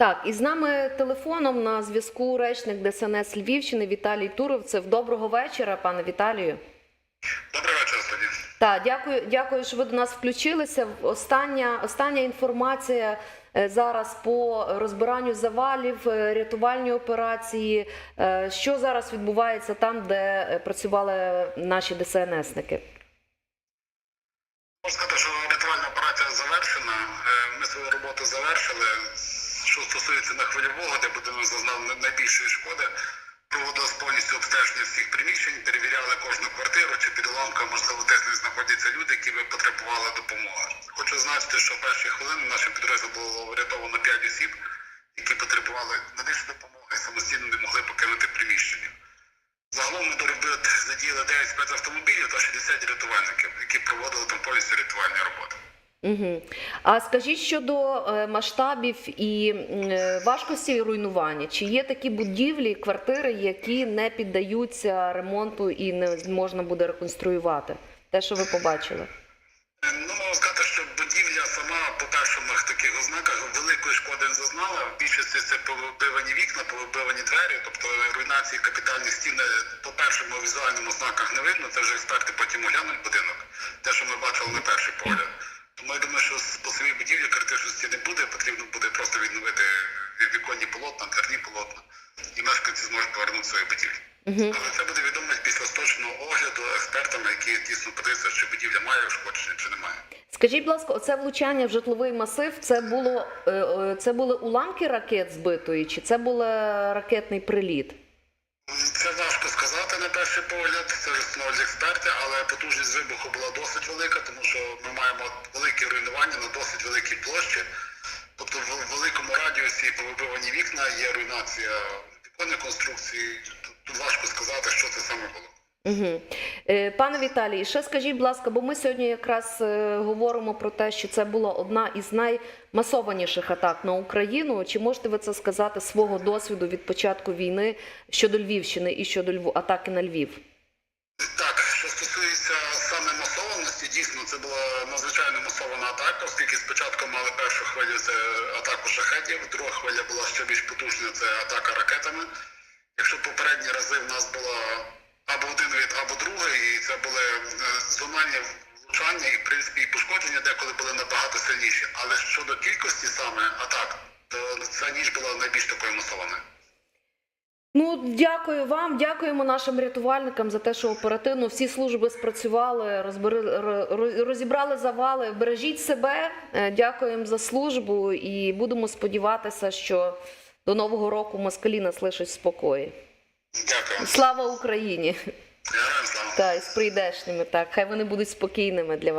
Так, і з нами телефоном на зв'язку речник ДСНС Львівщини Віталій Туровцев. Доброго вечора, пане Віталію. Добрий вечір, Саді. Так, дякую, дякую, що ви до нас включилися. Остання, остання інформація е, зараз по розбиранню завалів, е, рятувальні операції. Е, Що зараз відбувається там, де працювали наші ДСНСники? Можу сказати, що рятувальна операція завершена. Ми свою роботу завершили. Що стосується нахвильового, де будинок зазнав найбільшої шкоди, проводилось повністю обстеження всіх приміщень, перевіряли кожну квартиру, чи під уламком, можливо, десь не знаходяться люди, які би потребували допомоги. Хочу зазначити, що в перші хвилини нашим підрозділом було врятовано 5 осіб, які потребували медичної допомоги і самостійно не могли покинути приміщення. Загалом ми до робіт задіяли 9 спецавтомобілів та 60 рятувальників, які проводили там повністю рятувальні роботи. Угу. А скажіть щодо е, масштабів і е, важкості руйнування, чи є такі будівлі, квартири, які не піддаються ремонту і не можна буде реконструювати? Те, що ви побачили? Е, Ну, можна сказати, що будівля сама по перших таких ознаках великої шкоди не зазнала. В більшості це повибивані вікна, повибивані двері, тобто руйнації капітальних стін по першим візуальним ознаках не видно. Це вже експерти потім оглянуть будинок. Те, що ми бачили на перший погляд. Тому я думаю, що по своїй будівлі критичності не буде. Потрібно буде просто відновити віконні полотна, дверні полотна, і мешканці зможуть повернути свої будівлі. Угу. Але це буде відомо після точного огляду експертами, які дійсно подивляться, чи будівля має ушкодження, чи немає. Скажіть, будь ласка, оце влучання в житловий масив, це було е, е, це були уламки ракет збитої, чи це був ракетний приліт? Це на перший погляд, це встановлюють експерти, але потужність вибуху була досить велика, тому що ми маємо великі руйнування на досить великій площі. Тобто в великому радіусі повибивані вікна, є руйнація віконної конструкції. Тут важко сказати, що це саме було. Угу. Е, пане Віталій, ще скажіть, будь ласка, бо ми сьогодні якраз е, говоримо про те, що це була одна із наймасованіших атак на Україну. Чи можете ви це сказати свого досвіду від початку війни щодо Львівщини і щодо Льву атаки на Львів? Так, що стосується саме масованості, дійсно це була надзвичайно масована атака, оскільки спочатку мали першу хвилю це атаку шахетів, друга хвиля була ще більш потужна, це атака ракетами. Якщо попередні рази в нас була або один від, або другий, і це були е, зональні влучання, і в принципі і пошкодження деколи були набагато сильніші. Але щодо кількості саме атак, то ця ніч була найбільш такою масованою. Ну, дякую вам, дякуємо нашим рятувальникам за те, що оперативно всі служби спрацювали, розібрали завали. Бережіть себе, е, дякуємо за службу і будемо сподіватися, що до нового року москалі нас лишать в спокої. Дякую. Слава Україні! Героям слава. Та і з прийдешніми, так хай вони будуть спокійними для вас.